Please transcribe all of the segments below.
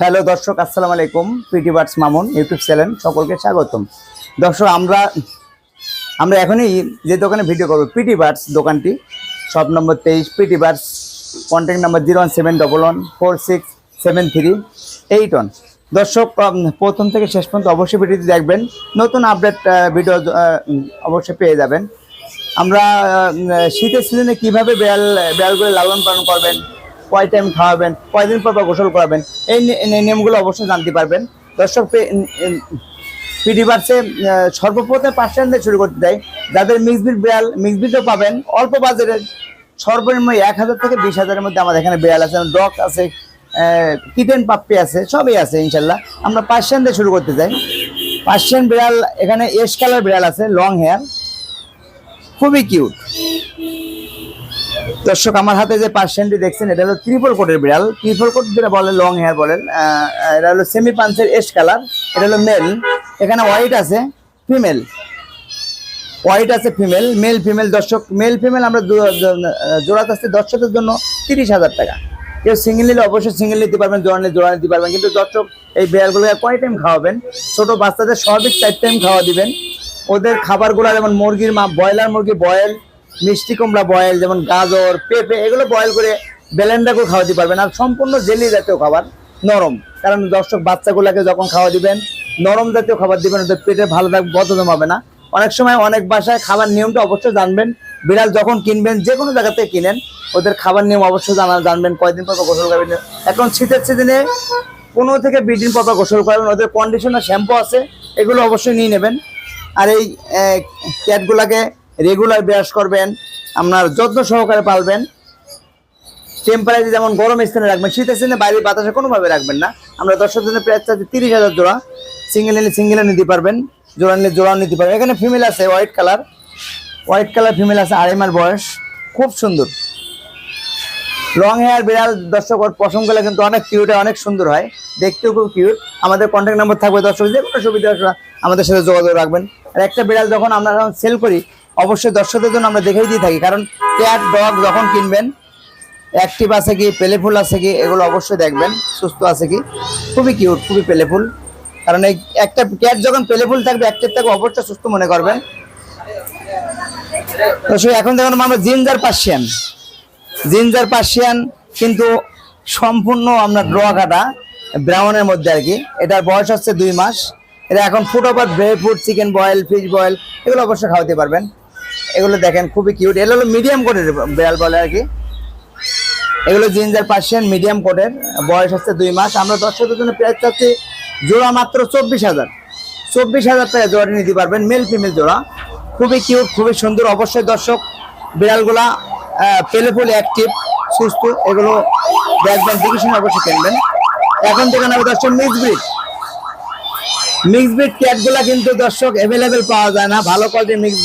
Hello দর্শক, আসসালামু আলাইকুম। PT Birds Mamun YouTube channel সকলকে স্বাগতম। দর্শক, আমরা আমরা এখনই যে দোকানে ভিডিও করব পিটি বার্ডস দোকানটি। শপ নম্বর তেইশ PT Birds contact number zero one seven double one four six seven three eight one দর্শক প্রথম থেকে শেষ পর্যন্ত অবশ্যই ভিডিওটি দেখবেন। নতুন আপডেট ভিডিও অবশ্যই পেয়ে যাবেন। আমরা শীতের সিজনে কীভাবে বেড়াল বেড়ালগুলো লালন পালন করবেন? কয় টাইম খাওয়াবেন কয়দিন পর পর গোসল করাবেন, এই নিয়মগুলো অবশ্যই জানতে পারবেন। দর্শক পিডি বার্সে সর্বপ্রথম পার্সেন্ট দিয়ে শুরু করতে চাই যাদের মিক্সবিট বিড়াল, মিক্সবিটও পাবেন, অল্প বাজারের সর্বনিম্ন এক হাজার থেকে বিশ হাজারের মধ্যে আমাদের এখানে বিড়াল আছে ডগ আছে কিটেন পাপ্পি আছে, সবই আছে ইনশাল্লাহ। আমরা পার্সিয়ান দিয়ে শুরু করতে চাই। পার্সিয়ান বিড়াল, এখানে এস কালার বিড়াল আছে লং হেয়ার খুবই কিউট দর্শক, আমার হাতে যে পার্সেন্টটি দেখছেন, এটা হলো ত্রিপল কোটের বিড়াল। ত্রিপল কোট যেটা বলে লং হেয়ার বলেন এটা হলো সেমি পাঞ্চের এস কালার এটা হলো মেল এখানে হোয়াইট আছে ফিমেল হোয়াইট আছে ফিমেল মেল ফিমেল দর্শক মেল ফিমেল আমরা জোড়াতে আসছে দর্শকের জন্য তিরিশ হাজার টাকা। কেউ সিঙ্গেল নিলে অবশ্যই সিঙ্গেল নিতে পারবেন, জোড়া নিলে জোড়া নিতে পারবেন। কিন্তু দর্শক, এই বিড়ালগুলোকে কয় টাইম খাওয়াবেন? ছোট বাচ্চাদের স্বাভাবিক চার টাইম খাওয়া দিবেন। ওদের খাবারগুলো যেমন মুরগির মা ব্রয়লার মুরগি, বয়েল মিষ্টি কুমড়া বয়েল যেমন গাজর, পেঁপে, এগুলো বয়েল করে বেলেন্ডা করে খাওয়াতে পারবেন। আর সম্পূর্ণ জেলি জাতীয় খাবার, নরম। কারণ দর্শক বাচ্চাগুলোকে যখন খাওয়া দিবেন, নরম জাতীয় খাবার দিবেন, ওদের পেটে ভালো থাকবে বদহজম হবে না। অনেক সময় অনেক বাসায় খাবার নিয়মটা অবশ্যই জানবেন। বিড়াল যখন কিনবেন যে কোনো জায়গাতে কিনেন, ওদের খাবার নিয়ম অবশ্যই জানা জানবেন, কয়দিন পর গোসল করবেন। এখন শীতের সিজনে পনেরো থেকে বিশ দিন পর গোসল করবেন, ওদের কন্ডিশনার শ্যাম্পু আছে, এগুলো অবশ্যই নিয়ে নেবেন। আর এই ক্যাটগুলাকে রেগুলার ব্রাশ করবেন, আপনার যত্ন সহকারে পালবেন। টেম্পারেচার যেমন গরম স্থানে রাখবেন, শীতের স্থানে বাইরে বাতাসে কোনোভাবে রাখবেন না। আমরা দর্শক দিনে প্রায় চাচ্ছি তিরিশ হাজার জোড়া। সিঙ্গেল নিলে সিঙ্গেলে নিতে পারবেন, জোড়া নিলে জোড়াও নিতে পারবেন। এখানে ফিমেল আছে white colour white colour female আছে আড়াই মাস বয়স। খুব সুন্দর। লং হেয়ার বিড়াল, দর্শক, ওর পশমগুলো কিন্তু অনেক কিউট অনেক সুন্দর হয়। দেখতেও খুব কিউট আমাদের কন্ট্যাক্ট নাম্বার থাকবে দর্শক, যে কোনো সুবিধা আমাদের সাথে যোগাযোগ রাখবেন। আর একটা বিড়াল যখন আমরা সেল করি অবশ্যই দর্শকদের জন্য আমরা দেখেই দিয়ে থাকি। কারণ ক্যাট ডগ যখন কিনবেন অ্যাক্টিভ আছে কি পেলেফুল আছে কি, এগুলো অবশ্যই দেখবেন, সুস্থ আছে কি। খুবই কিউট খুবই পেলেফুল কারণ এই একটা ক্যাট যখন পেলেফুল থাকবে অ্যাক্টিভ থাকবে অবশ্যই সুস্থ মনে করবেন। দর্শক এখন দেখুন, আমরা জিঞ্জার পার্সিয়ান জিঞ্জার পার্সিয়ান কিন্তু সম্পূর্ণ আমরা ড্র কাটা ব্রাউনের মধ্যে আর কি। এটার বয়স হচ্ছে দুই মাস। এটা এখন food over dry food chicken boil fish boil এগুলো অবশ্যই খাওয়াতে পারবেন। এগুলো দেখেন, খুবই কিউট এগুলো মিডিয়াম কোটের বিড়াল বলে আর কি। এগুলো জিঞ্জার পার্সিয়ান মিডিয়াম কোটের বয়স হচ্ছে দুই মাস। আমরা দর্শকদের জন্য প্রাইস চাচ্ছি জোড়া মাত্র চব্বিশ হাজার। চব্বিশ হাজার টাকা জোড়াটি নিতে পারবেন মেল ফিমেল জোড়া। খুবই কিউট খুবই সুন্দর। অবশ্যই দর্শক, বিড়ালগুলা পেলেফুল অ্যাক্টিভ সুস্থ। এগুলো দেখবেন, দেখে শুনে অবশ্যই কিনবেন। এখন থেকে নেবে দর্শক মিক্স ব্রিড মিক্স ক্যাটগুলা কিন্তু দর্শক অ্যাভেলেবেল পাওয়া যায় না। ভালো কোয়ালিটির মিক্স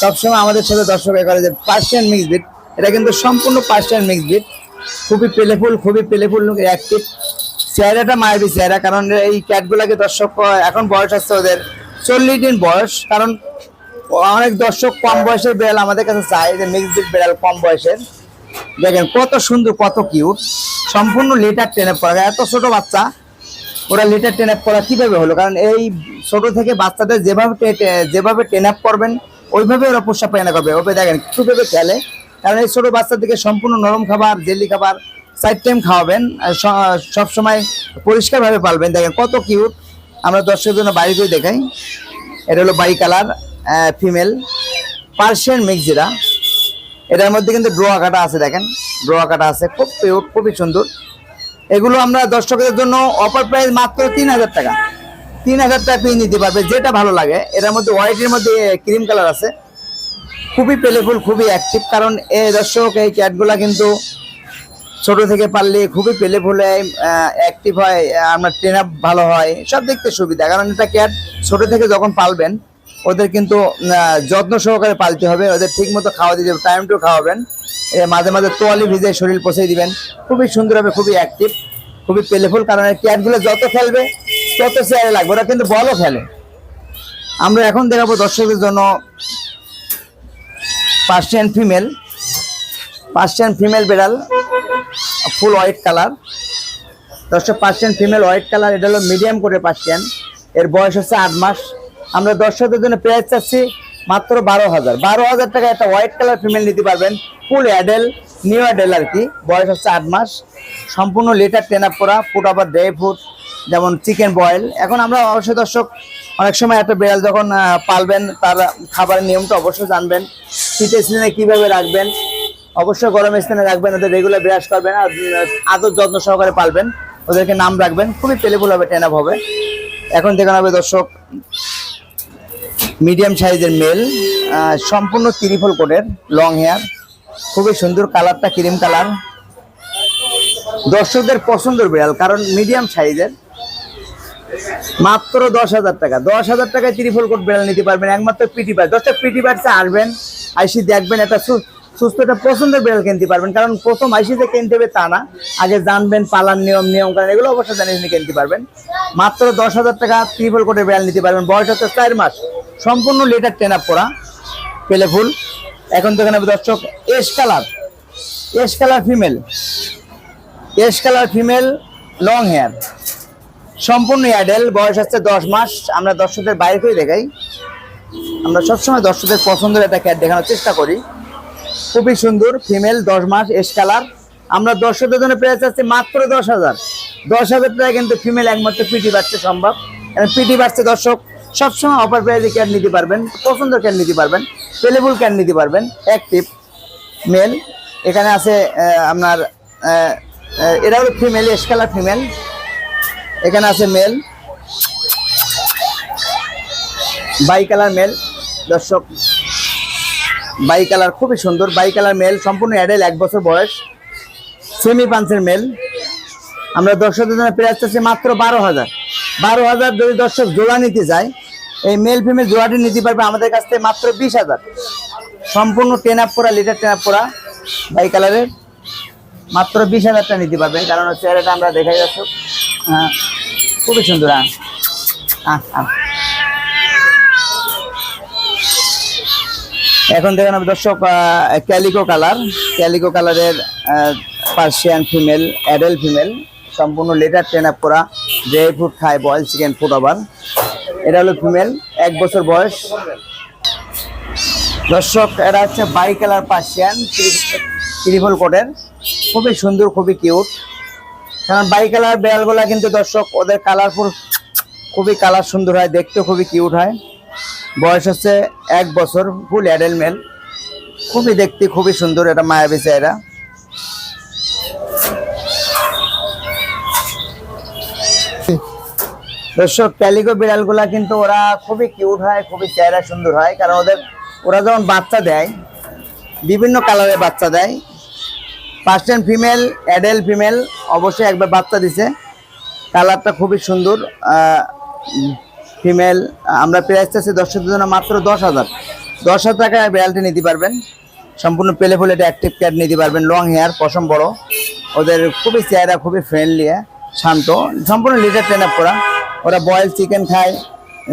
সবসময় আমাদের সাথে দর্শক করে যে পার্সিয়ান মিক্স ব্রিড এটা কিন্তু সম্পূর্ণ পার্সিয়ান মিক্স ব্রিড খুবই পেলেফুল খুবই পেলেফুল অ্যাক্টিভ চেহারাটা মায়াবী চেহারা, কারণ এই ক্যাটগুলাকে দর্শক এখন বয়স আসছে ওদের চল্লিশ দিন বয়স। কারণ অনেক দর্শক কম বয়সের বিড়াল আমাদের কাছে চায় যে মিক্স ব্রিড বিড়াল কম বয়সের। দেখেন কত সুন্দর, কত কিউট সম্পূর্ণ লিটার টেনে পড়া এত ছোট বাচ্চা, ওরা লেটার টেন আপ করা কীভাবে হলো? কারণ এই ছোট থেকে বাচ্চাদের যেভাবে যেভাবে টেন আপ করবেন ওইভাবে ওরা পোষা পায়না করবে। ওকে দেখেন কীভাবে খেলে। কারণ এই ছোট বাচ্চাদেরকে সম্পূর্ণ নরম খাবার, জেলি খাবার সাইড টাইম খাওয়াবেন সবসময় পরিষ্কারভাবে পালবেন। দেখেন, কত কিউট আমরা দর্শকের জন্য বাড়ি করে দেখাই। এটা হলো by colour female Persian mix যেটা এটার মধ্যে কিন্তু ড্রোয়া কাটা আছে, দেখেন। ড্রোয়া কাটা আছে, খুব কিউট খুবই সুন্দর। এগুলো আমরা দর্শকদের জন্য অফার প্রাইস মাত্র তিন হাজার টাকা। তিন হাজার টাকা পেয়ে নিতে পারবে, যেটা ভালো লাগে। এটার মধ্যে হোয়াইটের মধ্যে ক্রিম কালার আছে। খুবই পেলেফুল খুবই অ্যাক্টিভ কারণ এ দর্শক, এই ক্যাটগুলা কিন্তু ছোট থেকে পারলে খুবই পেলেফুল হয় অ্যাক্টিভ হয় আপনার ট্রেন আপ ভালো হয়, সব দেখতে সুবিধা। কারণ এটা ক্যাট ছোট থেকে যখন পালবেন, ওদের কিন্তু যত্ন সহকারে পালতে হবে, ওদের ঠিক মতো খাওয়া দিতে হবে টাইম টু খাওয়াবেন। মাঝে মাঝে তোয়ালি ভিজে শরীর পচে দিবেন। খুবই সুন্দর হবে খুবই অ্যাক্টিভ খুবই পেলেফুল কারণ ক্যাটগুলো যত খেলবে তত চেয়ারে লাগবে, ওরা কিন্তু বলও খেলে। আমরা এখন দেখাবো দর্শকদের জন্য পার্সিয়ান ফিমেল পার্সিয়ান ফিমেল বিড়াল ফুল হোয়াইট কালার দশটা পার্সেন্ট ফিমেল হোয়াইট কালার এটা হলো মিডিয়াম করে পার্সিয়ান এর বয়স হচ্ছে আট মাস। আমরা দর্শকদের জন্য প্রাইস চাচ্ছি। মাত্র বারো হাজার। বারো হাজার টাকা একটা হোয়াইট কালার ফিমেল নিতে পারবেন ফুল অ্যাডেল নিউ অ্যাডেল আর কি। বয়স হচ্ছে আট মাস। সম্পূর্ণ লেটার টেন আপ করা ফুট আবার ড্রাই ফুড যেমন চিকেন বয়েল এখন আমরা অবশ্যই দর্শক, অনেক সময় একটা বিড়াল যখন পালবেন, তার খাবারের নিয়মটা অবশ্যই জানবেন। শীতের সিজনে কীভাবে রাখবেন? অবশ্যই গরম স্থানে রাখবেন, ওদের রেগুলার ব্রাশ করবেন, আর আদর যত্ন সহকারে পালবেন। ওদেরকে নাম রাখবেন, খুবই পেলেবুল হবে টেন আপ হবে। এখন দেখানো হবে দর্শক মিডিয়াম সাইজের মেল সম্পূর্ণ ত্রিফল কোটের লং হেয়ার খুবই সুন্দর কালারটা, ক্রিম কালার। দর্শকদের পছন্দের বিড়াল, কারণ মিডিয়াম সাইজের। মাত্র দশ হাজার টাকা। দশ হাজার টাকায় ত্রিফল কোট বিড়াল নিতে পারবেন, একমাত্র পিটি বার দশটা পিটি বার্সে আসবেন, আইসি দেখবেন, একটা সুস্থ একটা পছন্দের বিড়াল কিনতে পারবেন, কারণ প্রথম আইসিতে কিনতে হবে তা না। আগে জানবেন পালার নিয়ম নিয়ম কারণ এগুলো অবশ্যই জানিয়ে কিনতে পারবেন। মাত্র দশ হাজার টাকা ত্রিফল কোটের বিড়াল নিতে পারবেন, বয়স হচ্ছে চার মাস। সম্পূর্ণ লেটার টেন আপ করা, পেলে ফুল এখন তো এখানে দর্শক ash colour ash colour female ash colour female long hair সম্পূর্ণ অ্যাডেল বয়স হচ্ছে দশ মাস, আমরা দর্শকদের বাইরে করে দেখাই। আমরা সবসময় দর্শকদের পছন্দের একটা ক্যাট দেখানোর চেষ্টা করি। খুবই সুন্দর ফিমেল দশ মাস এস কালার আমরা দর্শকদের জন্য পেয়ে যাচ্ছি মাত্র দশ হাজার। দশ হাজার টাকা কিন্তু ফিমেল একমাত্র পিটি বাড়ছে সম্ভব। পিটি বাড়ছে দর্শক। সবসময় অফার প্রাইজে ক্যাট নিতে পারবেন, পছন্দের ক্যাট নিতে পারবেন পেলেবুল ক্যাট নিতে পারবেন অ্যাক্টিভ মেল এখানে আছে আপনার এরা হলো ফিমেল এস কালার ফিমেল এখানে আছে মেল বাই কালার মেল দর্শক বাই কালার খুবই সুন্দর বাই কালার মেল সম্পূর্ণ অ্যাডেল এক বছর বয়স সেমি পাঞ্চের মেল আমরা দর্শকদের জন্য প্রাইস চাচ্ছি মাত্র বারো হাজার। বারো হাজার যদি দর্শক জোড়া নিতে যায় এই মেল ফিমেল জোড়াটি নিতে পারবে আমাদের কাছ থেকে মাত্র বিশ হাজার। সম্পূর্ণ টেন আপ করা লিটার টেন আপ করা বাই কালারের মাত্র বিশ হাজারটা নিতে পারবেন কারণ হচ্ছে এটা আমরা দেখাই যাচ্ছি হ্যাঁ খুবই সুন্দর হ্যাঁ। এখন দেখেন দর্শক ক্যালিকো কালার ক্যালিকো কালারের পার্সিয়ান ফিমেল অ্যাডেল ফিমেল সম্পূর্ণ লেটার ট্রেন আপ করা ড্রাই ফ্রুট খায় বয়েল চিকেন ফুড আবার। এটা হলো ফিমেল এক বছর বয়স। দর্শক এরা হচ্ছে বাই কালার পার্সিয়ান ত্রিপল কোটের। খুবই সুন্দর, খুবই কিউট কারণ বাই কালার বেড়ালগুলা কিন্তু দর্শক, ওদের কালারফুল খুবই কালার সুন্দর হয় দেখতে খুবই কিউট হয়। বয়স হচ্ছে এক বছর ফুল অ্যাডেল মেল খুবই দেখতে, খুবই সুন্দর, এটা মায়াবী চেহারা। দর্শক ক্যালিকো বিড়ালগুলা কিন্তু ওরা খুবই কিউট হয়, খুবই চেহারা সুন্দর হয়। কারণ ওদের, ওরা যখন বাচ্চা দেয়, বিভিন্ন কালারের বাচ্চা দেয়। পার্সেন্ট ফিমেল অ্যাডেল ফিমেল অবশ্যই একবার বাচ্চা দিছে। কালারটা খুবই সুন্দর ফিমেল আমরা প্রাইস চাচ্ছি দর্শকদের জন্য মাত্র দশ হাজার। দশ হাজার টাকায় বিড়ালটি নিতে পারবেন। সম্পূর্ণ পেলে ফুলে এটা অ্যাক্টিভ ক্যাট নিতে পারবেন লং হেয়ার পশম বড়। ওদের খুবই চেহারা, খুবই ফ্রেন্ডলি শান্ত। সম্পূর্ণ লিটার ট্রেন আপ করা। ওরা বয়েল চিকেন খায়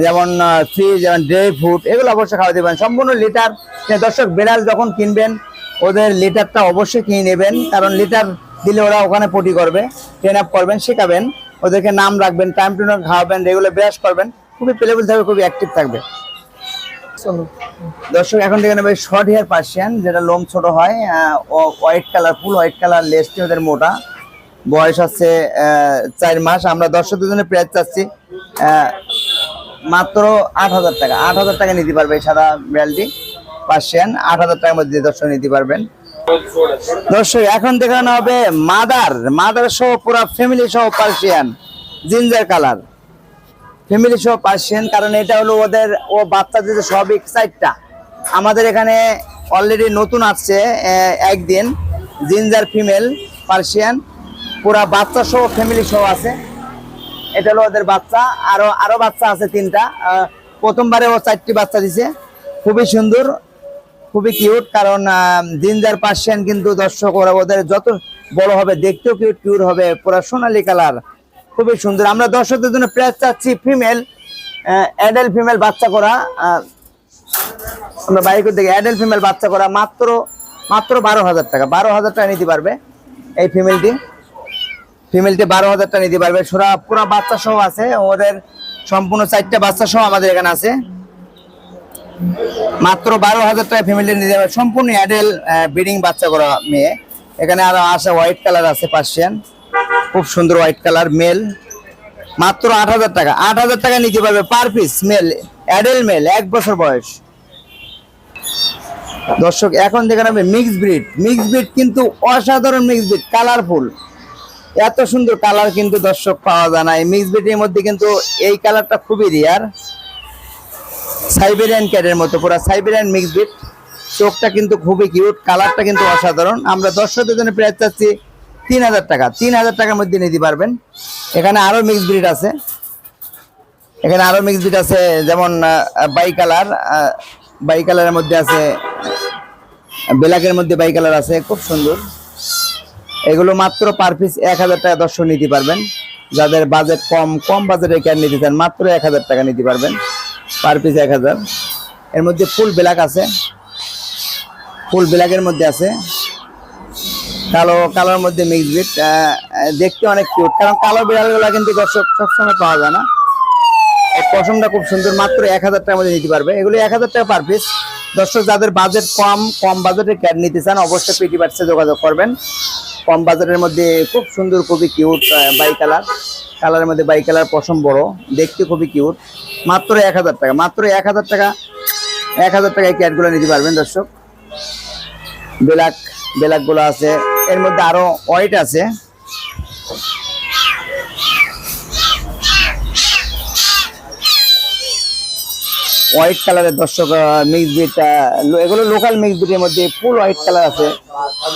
যেমন ফ্রি যেমন ড্রাই ফ্রুট এগুলো অবশ্যই খাওয়াতে পারেন। সম্পূর্ণ লিটার দর্শক বেড়াল যখন কিনবেন ওদের লিটারটা অবশ্যই কিনে নেবেন কারণ লিটার দিলে ওরা ওখানে পটি করবে ট্রেন আপ করবেন শেখাবেন ওদেরকে নাম রাখবেন টাইম টু টাইম খাওয়াবেন রেগুলার ব্রাশ করবেন খুবই প্লেবল থাকবে খুবই অ্যাক্টিভ থাকবে। দর্শক এখন থেকে নেবে শর্ট হেয়ার পার্সিয়ান যেটা লোম ছোট হয় white colour full white colour লেসটি ওদের মোটা। বয়স আছে চার মাস। আমরা দর্শকদের জন্য প্রাইস চাচ্ছি মাত্র আট হাজার টাকা। আট হাজার টাকা নিতে পারবে সাদা বিড়ালটি, পার্সিয়ান। আট হাজার টাকার মধ্যে দর্শক নিতে পারবেন। দর্শক, এখন দেখানো হবে মাদার। মাদার সহ পুরো ফ্যামিলি সহ পার্সিয়ান জিঞ্জার কালার ফ্যামিলি সহ পার্সিয়ান, কারণ এটা হলো ওদের, ও বাচ্চা দিতে সবই সাইডটা আমাদের এখানে অলরেডি নতুন আসছে একদিন জিঞ্জার ফিমেল পার্সিয়ান। পুরা বাচ্চা সহ ফ্যামিলি সহ আছে। এটা হলো ওদের বাচ্চা। আরও আরও বাচ্চা আছে তিনটা। প্রথমবারে ও চারটি বাচ্চা দিছে। খুবই সুন্দর, খুবই কিউট কারণ জিঞ্জার পার্সিয়ান কিন্তু দর্শক ওরা ওদের যত বড় হবে, দেখতেও কিউট কিউট হবে। পুরা সোনালী কালার। খুবই সুন্দর। আমরা দর্শকদের জন্য প্রাইস চাচ্ছি ফিমেল অ্যাডাল্ট ফিমেল বাচ্চা করা। আমরা বাইরে দেখি। অ্যাডাল্ট ফিমেল বাচ্চা করা মাত্র মাত্র বারো হাজার টাকা। বারো হাজার টাকা নিতে পারবে এই ফিমেলটি ফিমেলটি বারো হাজার টাকা নিতে পারবে। সোরা পুরো বাচ্চা সহ আছে। ওদের সম্পূর্ণ চারটা বাচ্চা সহ আমাদের এখানে আছে। মাত্র বারো হাজার টাকা ফ্যামিলি নিতে পারবে। সম্পূর্ণ অ্যাডেল ব্রিডিং বাচ্চা করা মেয়ে। এখানে আরও আছে হোয়াইট কালার আছে পার্সিয়ান খুব সুন্দর হোয়াইট কালার মেল মাত্র আট হাজার টাকা। আট হাজার টাকা নিতে পারবে per piece male adult male এক বছর বয়স। দর্শক, এখন দেখে নেবে মিক্স ব্রিড মিক্স ব্রিড কিন্তু অসাধারণ মিক্স ব্রিড কালারফুল এত সুন্দর কালার কিন্তু দর্শক পাওয়া যায় না। এই মিক্স ব্রিডের মধ্যে কিন্তু এই কালারটা খুবই রিয়ার সাইবেরিয়ান ক্যাটের মতো, পুরো সাইবেরিয়ান মিক্স ব্রিড চোখটা কিন্তু খুবই কিউট কালারটা কিন্তু অসাধারণ। আমরা দর্শকদের জন্য প্রায় চাচ্ছি তিন হাজার টাকা। তিন হাজার টাকার মধ্যে নিতে পারবেন। এখানে আরও মিক্স ব্রিড আছে। এখানে আরও মিক্স ব্রিড আছে, যেমন বাই কালার বাই কালারের মধ্যে আছে, ব্ল্যাকের মধ্যে বাই কালার আছে, খুব সুন্দর। এগুলো মাত্র পার পিস এক হাজার টাকা দর্শক নিতে পারবেন। যাদের বাজেট কম কম বাজেটে ক্যান নিতে চান, মাত্র এক হাজার টাকা নিতে পারবেন। পার পিস এক হাজার। এর মধ্যে ফুল ব্ল্যাক আছে। ফুল ব্ল্যাকের মধ্যে আছে। কালো, কালোর মধ্যে মিক্স বিট দেখতে অনেক কিউট কারণ কালো বিড়ালগুলো কিন্তু দর্শক সবসময় পাওয়া যায় না। পশমটা খুব সুন্দর, মাত্র এক হাজার টাকার মধ্যে নিতে পারবে। এগুলো এক হাজার টাকা পার পিস দর্শক, যাদের বাজেট কম কম বাজেটে ক্যাট নিতে চান, অবশ্যই পিটি বার্সে যোগাযোগ করবেন। কম বাজারের মধ্যে খুব সুন্দর, খুবই কিউট বাই কালার কালারের মধ্যে বাই কালার পশম বড়। দেখতে খুবই কিউট মাত্র এক হাজার টাকা, মাত্র এক হাজার টাকা, এক হাজার টাকায় ক্যাটগুলো নিতে পারবেন দর্শক। ব্ল্যাক ব্ল্যাকগুলো আছে। এর মধ্যে আরও হোয়াইট আছে। হোয়াইট কালারের দর্শক মিক্স বিট এগুলো লোকাল মিক্স বিটের মধ্যে ফুল হোয়াইট কালার আছে।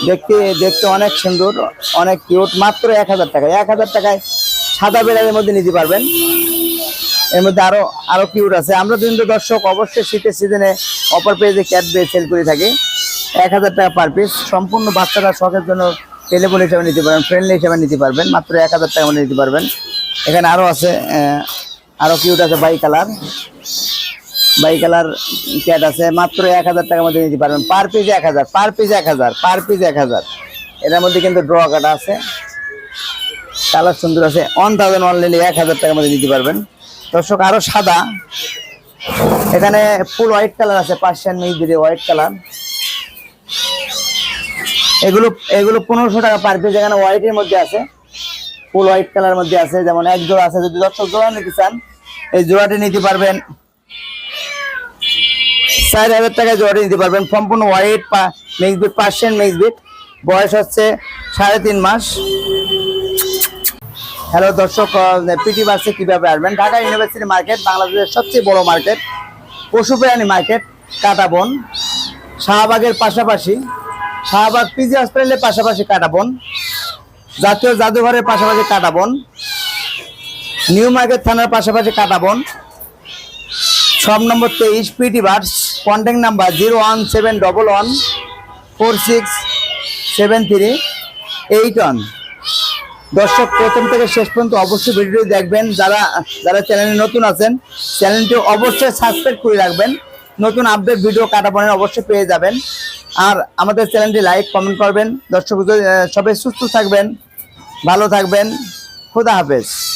দেখতে দেখতে অনেক সুন্দর অনেক কিউট মাত্র এক হাজার টাকা এক হাজার টাকায় সাদা বেড়ালের মধ্যে নিতে পারবেন। এর মধ্যে আরও আরও কিউট আছে। আমরা কিন্তু দর্শক অবশ্যই শীতের সিজনে অপর পেজে ক্যাট দিয়ে সেল করে থাকি। এক হাজার টাকা পার পিস সম্পূর্ণ বাচ্চারা শখের জন্য টেলিফোন হিসাবে নিতে পারবেন ফ্রেন্ডলি হিসাবে নিতে পারবেন। মাত্র এক হাজার টাকা মধ্যে নিতে পারবেন। এখানে আরও আছে আহ, আরও কিউট আছে by colour bicolour cat আছে, মাত্র এক হাজার টাকার মধ্যে নিতে পারবেন। পার পিস এক হাজার পার পিস এক হাজার পার পিস এক হাজার। এটার মধ্যে কিন্তু ড্র কাটা আছে। কালার সুন্দর আছে ওয়ান থাউজেন্ড অনলি এক হাজার টাকার মধ্যে নিতে পারবেন। দর্শক, আরও সাদা। এখানে ফুল হোয়াইট কালার আছে পার্সিয়ান মিউজিরে হোয়াইট কালার এগুলো এগুলো পনেরোশো টাকা পার পিস এখানে হোয়াইটের মধ্যে আছে। ফুল হোয়াইট কালার মধ্যে আছে, যেমন এক জোড়া আছে। যদি দর্শক জোড়া নিতে চান, এই জোড়াটি নিতে পারবেন চার হাজার টাকায় জোড়াটি নিতে পারবেন। সম্পূর্ণ white breed Persian mix breed বয়স হচ্ছে সাড়ে তিন মাস। হ্যালো দর্শক পিটি বাসে কীভাবে আসবেন? ঢাকা ইউনিভার্সিটি মার্কেট বাংলাদেশের সবচেয়ে বড় মার্কেট পশু প্রাণী মার্কেট কাটাবন। শাহবাগের পাশাপাশি, শাহবাগ পিজি হসপিটালের পাশাপাশি কাটাবন। জাতীয় জাদুঘরের পাশাপাশি কাটাবন। নিউ মার্কেট থানার পাশাপাশি কাটাবন। সব নম্বর তেইশ PT Birds contact number zero one seven double one four six seven three eight one দর্শক, প্রথম থেকে শেষ পর্যন্ত অবশ্যই ভিডিওটি দেখবেন। যারা যারা চ্যানেলে নতুন আছেন চ্যানেলটি অবশ্যই সাবস্ক্রাইব করে রাখবেন। নতুন আপডেট ভিডিও কাটাপনের অবশ্যই পেয়ে যাবেন। আর আমাদের চ্যানেলটি লাইক কমেন্ট করবেন। দর্শক সবাই সুস্থ থাকবেন, ভালো থাকবেন। খুদা হাফেজ।